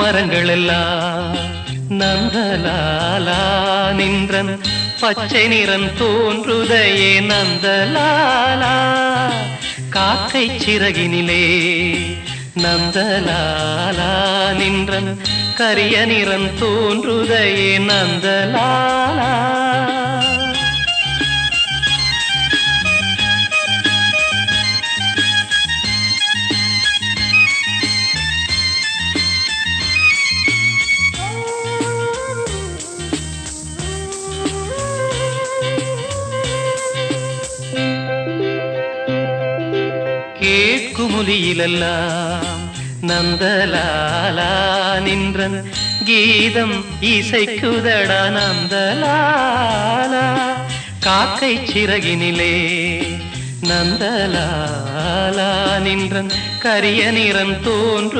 மரங்கள் எல்லாம் நந்தலாலா நின்றன். பச்சை நிறம் தோன்றுதையே நந்தலாலா. காக்கை சிறகினிலே நந்தலாலா நின்றன். கரிய நிறம் தோன்றுதையே நந்தலா கேட்குமுலியிலெல்லாம் நந்தலாலா நின்றன். கீதம் இசைக்குதடா நந்தலாலா. காக்கை சிறகினிலே நந்தலாலா நின்றன். கரிய நிறம் தோன்று